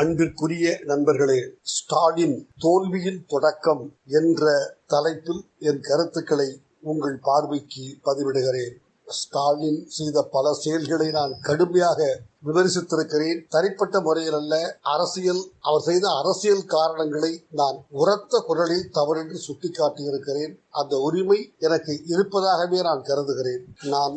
அன்பிற்குரிய நண்பர்களே ஸ்டாலின் தோல்வியின் தொடக்கம் என்ற தலைப்பில் என் கருத்துக்களை உங்கள் பார்வைக்கு பதிவிடுகிறேன். ஸ்டாலின் செய்த பல செயல்களை நான் கடுமையாக விமர்சித்திருக்கிறேன். தனிப்பட்ட முறையில் அல்ல அரசியல் அவர் செய்த அரசியல் காரணங்களை நான் உரத்த குரலில் தவறென்று சுட்டிக்காட்டியிருக்கிறேன். அந்த உரிமை எனக்கு இருப்பதாகவே நான் கருதுகிறேன். நான்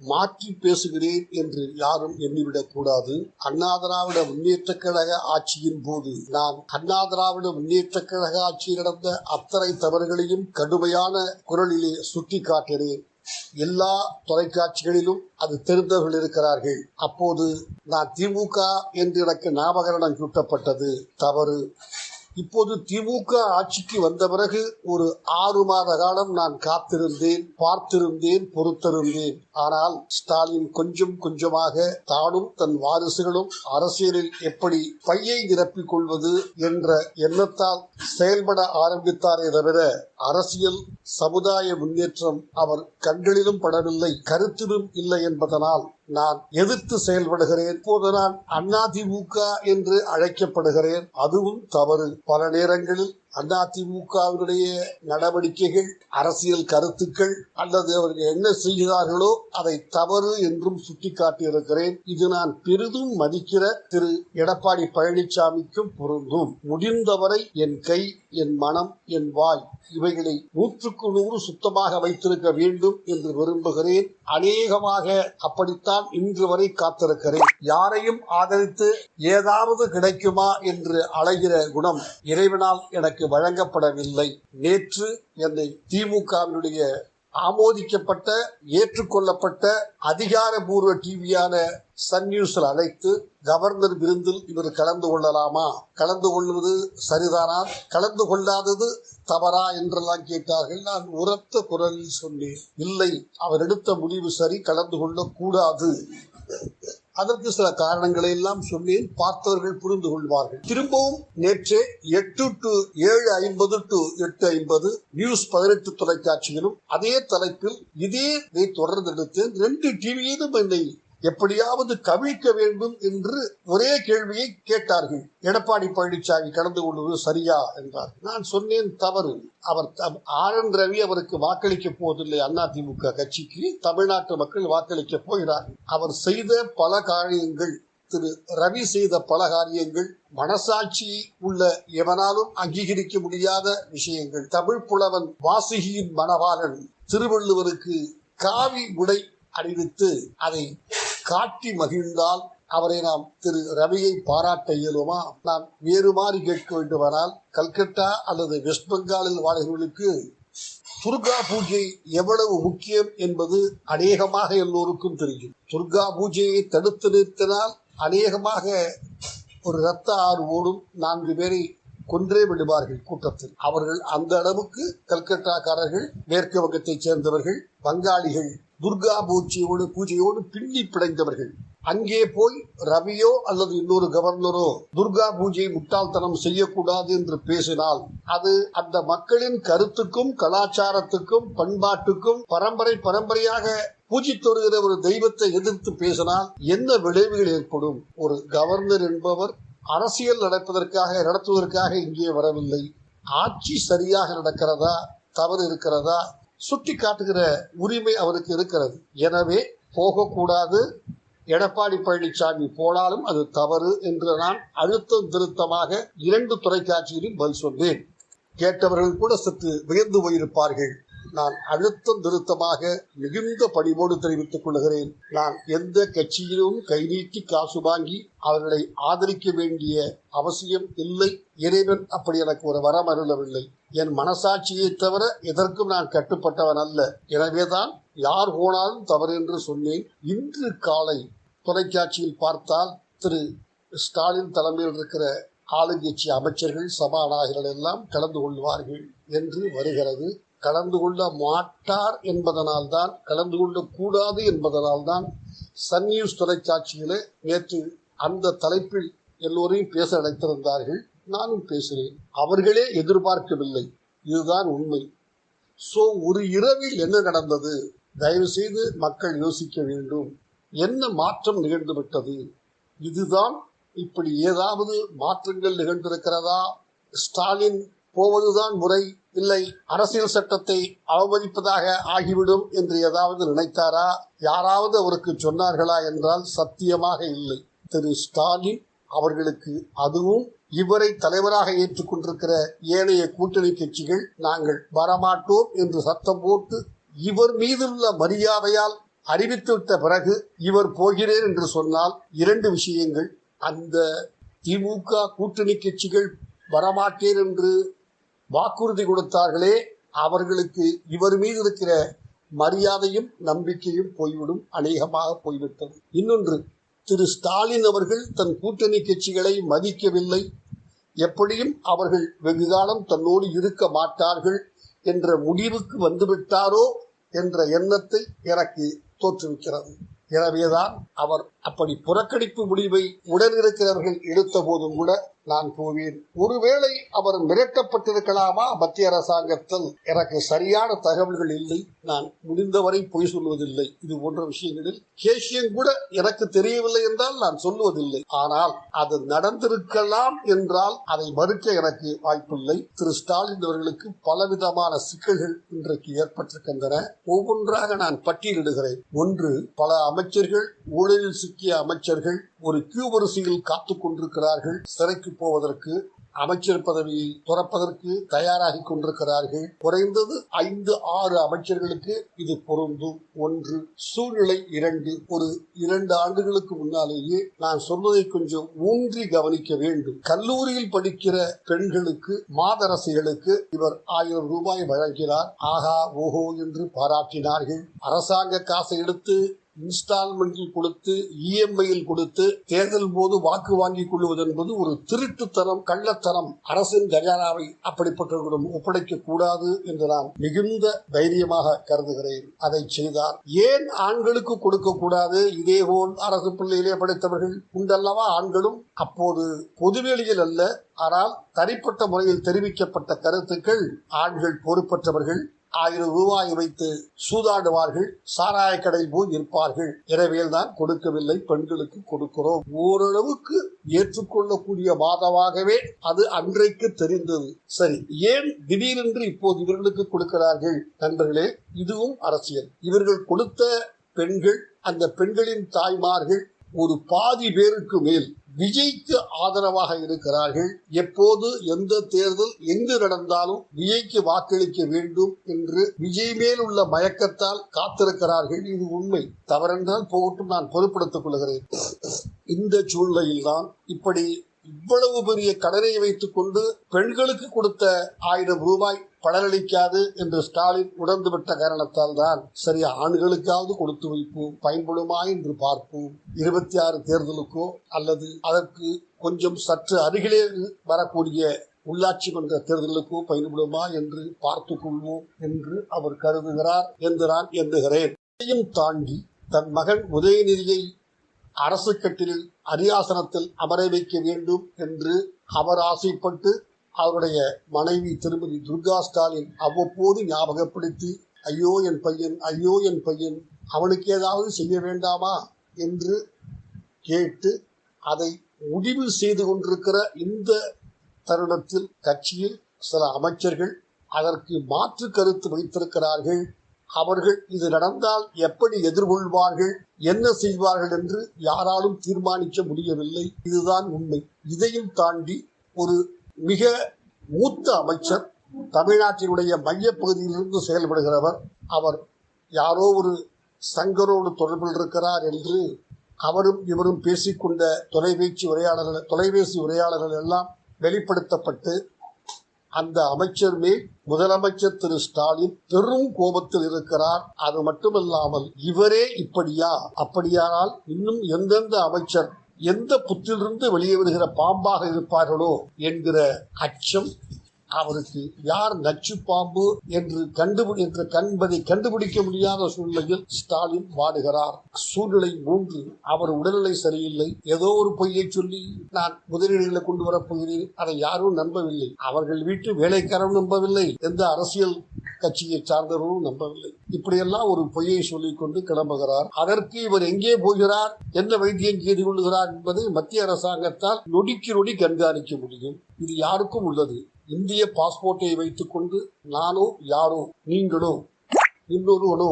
மாற்றி பேசுகிறேன் என்று யாரும் எண்ணிவிடக் கூடாது அண்ணா திராவிட முன்னேற்ற கழக ஆட்சியின் போது நான் அண்ணா திராவிட முன்னேற்ற கழக ஆட்சியில் நடந்த அத்தனை தவறுகளையும் கடுமையான குரலிலே சுட்டிக்காட்டினேன். எல்லா தொலைக்காட்சிகளிலும் அது தெரிந்தவர்கள் இருக்கிறார்கள். அப்போது நான் திமுக என்று எனக்கு ஞாபகரணம் சூட்டப்பட்டது. தவறு. இப்போது திமுக ஆட்சிக்கு வந்த பிறகு ஒரு ஆறு மாத காலம் நான் காத்திருந்தேன் பார்த்திருந்தேன் பொறுத்திருந்தேன். ஆனால் ஸ்டாலின் கொஞ்சம் கொஞ்சமாக தானும் தன் வாரிசுகளும் அரசியலில் எப்படி பையை நிரப்பிக் கொள்வது என்ற எண்ணத்தால் செயல்பட ஆரம்பித்தாரே தவிர அரசியல் சமுதாய முன்னேற்றம் அவர் கண்களிலும் படவில்லை கருத்திலும் இல்லை என்பதனால் நான் எதிர்த்து செயல்படுகிறேன். இப்போது நான் அதிமுக என்று அழைக்கப்படுகிறேன். அதுவும் தவறு. பல நேரங்களில் அதிமுகவினுடைய நடவடிக்கைகள் அரசியல் கருத்துக்கள் அல்லது அவர்கள் என்ன செய்கிறார்களோ அதை தவறு என்றும் சுட்டிக்காட்டியிருக்கிறேன். இது நான் பெரிதும் மதிக்கிற திரு. எடப்பாடி பழனிசாமிக்கும் பொருந்தும். முடிந்தவரை என் கை என் மனம் என் வாய் இவைகளை நூற்றுக்கு நூறு சுத்தமாக வைத்திருக்க வேண்டும் என்று விரும்புகிறேன். அநேகமாக அப்படித்தான் இன்று வரை காத்திருக்கிறேன். யாரையும் ஆதரித்து ஏதாவது கிடைக்குமா என்று அலைகிற குணம் இறைவனால் எனக்கு வழங்கப்படவில்லை. நேற்று என்னை திமுகவினுடைய ஆமோதிக்கப்பட்ட ஏற்றுக்கொள்ளப்பட்ட அதிகாரபூர்வ டிவியான சன் நியூஸில் அழைத்து கவர்னர் விருந்தில் இவர் கலந்து கொள்ளலாமா? கலந்து கொள்வது சரிதானா? கலந்து கொள்ளாதது தவறா என்றெல்லாம் கேட்டார்கள். நான் உரத்த குரலில் சொன்னேன் இல்லை அவர் எடுத்த முடிவு சரி கலந்து கொள்ளக்கூடாது. அதற்கு சில காரணங்களை எல்லாம் சொன்னேன் பார்த்தவர்கள் புரிந்து கொள்வார்கள். திரும்பவும் நேற்றே எட்டு டு ஏழு ஐம்பது டு எட்டு ஐம்பது நியூஸ் பதினெட்டு தொலைக்காட்சியிலும் அதே தலைப்பில் இதே தொடர்ந்து எடுத்து ரெண்டு டிவியிலும் என்னை எப்படியாவது கவிழ்க்க வேண்டும் என்று ஒரே கேள்வியை கேட்டார்கள். எடப்பாடி பழனிசாமி கலந்து கொள்வது சரியா என்றார். நான் சொன்னேன் தவறு. அவர் ஆர் என் ரவி அவருக்கு வாக்களிக்க போவதில்லை. அதிமுக கட்சிக்கு தமிழ்நாட்டு மக்கள் வாக்களிக்க போகிறார். அவர் செய்த பல காரியங்கள் திரு ரவி செய்த பல காரியங்கள் மனசாட்சி உள்ள எவனாலும் அங்கீகரிக்க முடியாத விஷயங்கள். தமிழ் புலவன் வாசுகியின் மணவாளன் திருவள்ளுவருக்கு காவி உடை அணிவித்து அதை காட்டி மகிழ்ந்தால் அவரை நாம் திரு ரவியை பாராட்ட இயலுமா? நாம் வேறு மாதிரி கேட்க வேண்டுமானால் கல்கட்டா அல்லது வெஸ்ட் பெங்காலில் வாழ்கிறவர்களுக்கு துர்கா பூஜை எவ்வளவு முக்கியம் என்பது அநேகமாக எல்லோருக்கும் தெரியும். துர்கா பூஜையை தடுத்து நிறுத்தினால் அநேகமாக ஒரு ரத்த ஆறு ஓடும் நான்கு பேரை கொன்றே விடுவார்கள் கூட்டத்தில். அவர்கள் அந்த அளவுக்கு கல்கட்டாக்காரர்கள் மேற்கு வங்கத்தைச் சேர்ந்தவர்கள் வங்காளிகள் துர்கா பூஜையோடு பூஜையோடு பின்னி பிடைந்தவர்கள் அங்கே போய் ரவியோ அல்லது இன்னொரு கவர்னரோ துர்கா பூஜை முட்டாள்தனம் செய்யக்கூடாது என்று பேசினால் அது அந்த மக்களின் கருத்துக்கும் கலாச்சாரத்துக்கும் பண்பாட்டுக்கும் பரம்பரை பரம்பரையாக பூஜித்து வருகிற ஒரு தெய்வத்தை எதிர்த்து பேசினால் என்ன விளைவுகள் ஏற்படும்? ஒரு கவர்னர் என்பவர் அரசியல் நடப்பதற்காக நடத்துவதற்காக இங்கே வரவில்லை. ஆட்சி சரியாக நடக்கிறதா? தவறு இருக்கிறதா? சுட்டி காட்டுகிற உரிமை அவருக்கு இருக்கிறது. எனவே போகக்கூடாது. எடப்பாடி பழனிசாமி போனாலும் அது தவறு என்று நான் அழுத்தம் திருத்தமாக இரண்டு தொலைக்காட்சியிலும் பதில் சொன்னேன். கேட்டவர்கள் கூட சற்று வியந்து போயிருப்பார்கள். நான் அழுத்தம் திருத்தமாக மிகுந்த பணிவோடு தெரிவித்துக் கொள்கிறேன். நான் எந்த கட்சியிலும் கை நீட்டி காசு வாங்கி அவர்களை ஆதரிக்க வேண்டிய அவசியம் இல்லை. இறைவன் அப்படி எனக்கு ஒரு வரம் அருளவில்லை. என் மனசாட்சியை தவிர எதற்கும் நான் கட்டுப்பட்டவன் அல்ல. எனவேதான் யார் போனாலும் தவறு என்று சொன்னேன். இன்று காலை தொலைக்காட்சியில் பார்த்தால் திரு. ஸ்டாலின் தலைமையில் இருக்கிற ஆளுங்கட்சி அமைச்சர்கள் சபாநாயகர்கள் எல்லாம் கலந்து கொள்வார்கள் என்று வருகிறது. கலந்து கொள்ள மாட்டார் என்பதனால்தான் கலந்து கொள்ளக்கூடாது என்பதனால்தான் சன் நியூஸ் தொலைக்காட்சியிலே நேற்று அந்த தலைப்பில் எல்லோரையும் பேச அழைத்திருந்தார்கள். நானும் பேசினேன். அவர்களே எதிர்பார்க்கவில்லை. இதுதான் உண்மை. சோ ஒரு இரவில் என்ன நடந்தது? தயவு செய்து மக்கள் யோசிக்க வேண்டும். என்ன மாற்றம் நிகழ்ந்து விட்டது இதுதான் இப்படி ஏதாவது மாற்றங்கள் நிகழ்ந்திருக்கிறதா? ஸ்டாலின் போவதுதான் முறை. இல்லை அரசியல் சட்டத்தை அவமதிப்பதாக ஆகிவிடும் என்று ஏதாவது நினைத்தாரா? யாராவது அவருக்கு சொன்னார்களா என்றால் சத்தியமாக இல்லை. திரு ஸ்டாலின் அவர்களுக்கு அதுவும் இவரை தலைவராக ஏற்றுக்கொண்டிருக்கிற ஏனைய கூட்டணி கட்சிகள் நாங்கள் வரமாட்டோம் என்று சத்தம் போட்டு இவர் மீதுள்ள மரியாதையால் அறிவித்துவிட்ட பிறகு இவர் போகிறேன் என்று சொன்னால் இரண்டு விஷயங்கள். அந்த திமுக கூட்டணி கட்சிகள் வரமாட்டேன் என்று வாக்குறுதி கொடுத்தார்களே அவர்களுக்கு இவர் மீது இருக்கிற மரியாதையும் நம்பிக்கையும் போய்விடும் அநேகமாக போய்விட்டது. இன்னொன்று திரு ஸ்டாலின் அவர்கள் தன் கூட்டணி கட்சிகளை மதிக்கவில்லை. எப்படியும் அவர்கள் வெகுகாலம் தன்னோடு இருக்க மாட்டார்கள் என்ற முடிவுக்கு வந்துவிட்டாரோ என்ற எண்ணத்தை எனக்கு தோற்றுவிக்கிறது. எனவேதான் அவர் அப்படி புறக்கணிப்பு முடிவை உடனிருக்கிறவர்கள் எடுத்த போதும் கூட நான் போவேன் ஒருவேளை அவர் மிரட்டப்பட்டிருக்கலாமா? மத்திய அரசாங்கத்தில் எனக்கு சரியான தகவல்கள் இல்லை. நான் முடிந்தவரை பொய் சொல்வதில்லை. இது போன்ற விஷயங்களில் கேஷியம் கூட எனக்கு தெரியவில்லை என்றால் நான் சொல்லுவதில்லை ஆனால் அது நடந்திருக்கலாம் என்றால் அதை மறுக்க எனக்கு வாய்ப்பில்லை. திரு ஸ்டாலின் அவர்களுக்கு பலவிதமான சிக்கல்கள் இன்றைக்கு ஏற்பட்டிருக்கின்றன. ஒவ்வொன்றாக நான் பட்டியலிடுகிறேன். ஒன்று பல அமைச்சர்கள் ஊழலில் சிக்கிய அமைச்சர்கள் ஒரு கியூ வரிசையில் காத்து கொண்டிருக்கிறார்கள். சிறைக்கு போவதற்கு அமைச்சர் பதவியை துறப்பதற்கு தயாராகி கொண்டிருக்கிறார்கள். குறைந்தது ஐந்து ஆறு அமைச்சர்களுக்கு இது பொருந்தும். ஒன்று சூழ்நிலை இரண்டு. ஒரு இரண்டு ஆண்டுகளுக்கு முன்னாலேயே நான் சொல்வதை கொஞ்சம் ஊன்றி கவனிக்க வேண்டும். கல்லூரியில் படிக்கிற பெண்களுக்கு மாதரசிகளுக்கு இவர் ஆயிரம் ரூபாய் வழங்கினார். ஆகா ஓஹோ என்று பாராட்டினார்கள். அரசாங்க காசை எடுத்து இன்ஸ்டால்மெண்டில் கொடுத்து இஎம்ஐயில் கொடுத்து தேர்தல் போது வாக்கு வாங்கிக் கொள்வது என்பது ஒரு திருட்டுத்தனம் கள்ளத்தனம். அரசின் கஜானாவை அப்படிப்பட்டவர்களிடம் ஒப்படைக்க கூடாது என்று நான் மிகுந்த தைரியமாக கருதுகிறேன். அதை செய்தார் ஏன் ஆண்களுக்கு கொடுக்க கூடாது இதேபோல் அரசு பள்ளியிலே படைத்தவர்கள் உண்டல்லவா ஆண்களும்? அப்போது பொதுவெளியில் அல்ல ஆனால் தனிப்பட்ட முறையில் தெரிவிக்கப்பட்ட கருத்துக்கள் ஆண்கள் பொறுப்பற்றவர்கள் ஆயிரம் ரூபாய் வைத்து சூதாடுவார்கள் சாராய கடையில் போய் இருப்பார்கள். எனவே தான் கொடுக்கவில்லை பெண்களுக்கு கொடுக்கிறோம். ஓரளவுக்கு ஏற்றுக்கொள்ளக்கூடிய மாதமாகவே அது அன்றைக்கு தெரிந்தது. சரி ஏன் திடீரென்று இப்போது இவர்களுக்கு கொடுக்கிறார்கள்? நண்பர்களே இதுவும் அரசியல். இவர்கள் கொடுத்த பெண்கள் அந்த பெண்களின் தாய்மார்கள் ஒரு பாதி பேருக்கு மேல் விஜய்க்கு ஆதரவாக இருக்கிறார்கள். எப்போது எந்த தேர்தல் எங்கு நடந்தாலும் விஜய்க்கு வாக்களிக்க வேண்டும் என்று விஜய் மேல் உள்ள மயக்கத்தால் காத்திருக்கிறார்கள். இது உண்மை. தவறென்றால் போகட்டும் நான் பொருட்படுத்திக் கொள்கிறேன். இந்த சூழ்நிலையில் தான் இப்படி இவ்வளவு பெரிய கடனை வைத்துக் கொண்டு பெண்களுக்கு கொடுத்த ஆயிரம் ரூபாய் பலனளிக்காது என்று ஸ்டாலின் உணர்ந்துவிட்ட காரணத்தால் தான் சரி ஆண்களுக்காவது கொடுத்து வைப்போம் பயன்படுமா என்று பார்ப்போம். இருபத்தி ஆறு தேர்தலுக்கோ அல்லது அதற்கு கொஞ்சம் சற்று அருகிலே வரக்கூடிய உள்ளாட்சி மன்ற தேர்தலுக்கோ பயன்படுமா என்று பார்த்துக் கொள்வோம் என்று அவர் கருதுகிறார் என்று நான் எண்ணுகிறேன் தாண்டி தன் மகன் உதயநிதியை அரசு கட்டிலில் அரியாசனத்தில் அமர வைக்க வேண்டும் என்று அவர் ஆசைப்பட்டு அவருடைய மனைவி திருமதி துர்கா ஸ்டாலின் அவ்வப்போது ஞாபகப்படுத்தி ஐயோ என் பையன் ஐயோ என் பையன் அவனுக்கு ஏதாவது செய்ய வேண்டாமா? என்று கேட்டு அதை முடிவு செய்து கொண்டிருக்கிற இந்த தருணத்தில் கட்சியில் சில அமைச்சர்கள் அதற்கு மாற்று கருத்து வைத்திருக்கிறார்கள் அவர்கள் இது நடந்தால் எப்படி எதிர்கொள்வார்கள் என்ன செய்வார்கள் என்று யாராலும் தீர்மானிக்க முடியவில்லை. இதுதான் உண்மை. இதையும் தாண்டி ஒரு மிக மூத்த அமைச்சர் தமிழ்நாட்டினுடைய மையப்பகுதியிலிருந்து செயல்படுகிறவர். அவர் யாரோ ஒரு சங்கரோடு தொடர்பில் இருக்கிறார் என்று அவரும் இவரும் பேசிக்கொண்ட தொலைபேசி உரையாடல்கள் தொலைபேசி உரையாடல்கள் எல்லாம் வெளிப்படுத்தப்பட்டு அந்த அமைச்சர் மேல் முதலமைச்சர் திரு ஸ்டாலின் பெரும் கோபத்தில் இருக்கிறார். அது மட்டுமல்லாமல் இவரே இப்படியா? அப்படியானால் இன்னும் எந்தெந்த அமைச்சர் எந்த புத்திலிருந்து வெளியே வருகிற பாம்பாக இருப்பார்களோ என்கிற அச்சம் அவருக்கு யார் நச்சு பாம்பு என்று கண்டுபிடி என்ற கண்பதை கண்டுபிடிக்க முடியாத சூழ்நிலையில் ஸ்டாலின் வாடுகிறார். சூழ்நிலை மூன்று. அவர் உடல்நிலை சரியில்லை. ஏதோ ஒரு பொய்யை சொல்லி நான் முதலீடுகளை கொண்டு வரப் போகிறேன். அதை யாரும் நம்பவில்லை. அவர்கள் வீட்டு வேலைக்காரன் நம்பவில்லை. எந்த அரசியல் கட்சியை சார்ந்தவர்களும் நம்பவில்லை. இப்படியெல்லாம் ஒரு பொய்யை சொல்லிக் கொண்டு கிளம்புகிறார். அதற்கு இவர் எங்கே போகிறார்? என்ன வைத்தியம் செய்து கொள்கிறார் என்பதை மத்திய அரசாங்கத்தால் நொடிக்கு நொடி கண்காணிக்க முடியும். இது யாருக்கும் உள்ளது. இந்திய பாஸ்போர்ட்டை வைத்துக் கொண்டு நானோ யாரோ நீங்களோ இன்னொருவனோ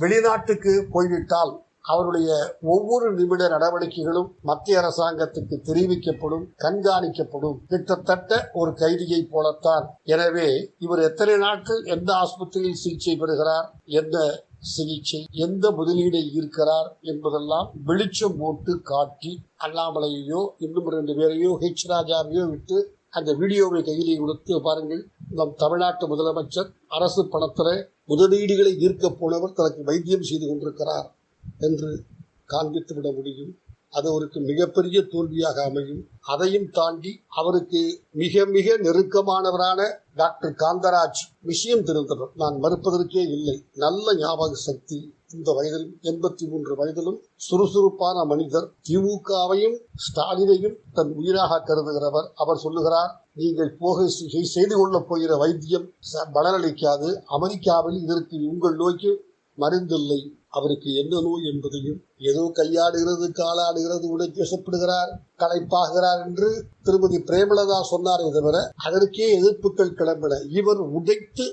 வெளிநாட்டுக்கு போய்விட்டால் அவருடைய ஒவ்வொரு நிமிட நடவடிக்கைகளும் மத்திய அரசாங்கத்துக்கு தெரிவிக்கப்படும் கண்காணிக்கப்படும். கிட்டத்தட்ட ஒரு கைதியை போலத்தான். எனவே இவர் எத்தனை நாட்கள் எந்த ஆஸ்பத்திரியில் சிகிச்சை பெறுகிறார் எந்த சிகிச்சை எந்த முதலீடை ஈர்க்கிறார் என்பதெல்லாம் வெளிச்சம் போட்டு காட்டி அண்ணாமலையையோ இன்னும் ரெண்டு பேரையோ ஹெச் ராஜாவையோ விட்டு அந்த வீடியோவை கையிலே கொடுத்து பாருங்கள். நம் தமிழ்நாட்டு முதலமைச்சர் அரசு பணத்தில் முதலீடுகளை ஈர்க்க போனவர் தனக்கு வைத்தியம் செய்து கொண்டிருக்கிறார் என்று காண்பித்து விட முடியும். அது அவருக்கு மிகப்பெரிய தோல்வியாக அமையும். அதையும் தாண்டி அவருக்கு மிக மிக நெருக்கமானவரான டாக்டர் காந்தராஜ் விஷயம் தெரிந்தவர். நான் மறுப்பதற்கே இல்லை. நல்ல ஞாபக சக்தி இந்த வயதிலும் எண்பத்தி மூன்று வயதிலும் சுறுசுறுப்பான மனிதர். திமுகவையும் ஸ்டாலினையும் தன் உயிராக கருதுகிறவர். அவர் சொல்லுகிறார் நீங்கள் போக செய்து கொள்ளப் போகிற வைத்தியம் ச- பலனளிக்காது. அமெரிக்காவில் இதற்கு உங்கள் நோய்க்கு மருந்தில்லை. அவருக்கு என்ன நோய் என்பதையும் ஏதோ கையாடுகிறது காலாடுகிறது உடைத்து வசப்படுகிறார் களைப்பாகிறார் என்று திருமதி பிரேமலதா சொன்னாரே தவிர அதற்கே எதிர்ப்புகள் கிளம்பின. இவர் உடைத்து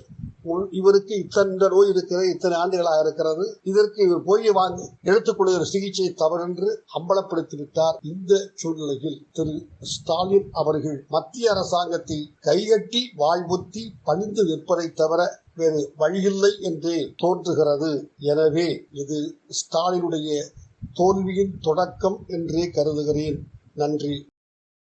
இவருக்கு இத்தனை இந்த நோய் இருக்கிறது இத்தனை ஆண்டுகளாக இருக்கிறது. இதற்கு இவர் போய் வாங்கி எடுத்துக்கொள்கிற சிகிச்சை தவறென்று அம்பலப்படுத்தி விட்டார் இந்த சூழ்நிலையில் திரு ஸ்டாலின் அவர்கள் மத்திய அரசாங்கத்தை கைகட்டி வாழ்வுத்தி பணிந்து நிற்பதை தவிர வேறு வழியில்லை என்றே தோன்றுகிறது. எனவே இது ஸ்டாலினுடைய தோல்வியின் தொடக்கம் என்றே கருதுகிறேன். நன்றி.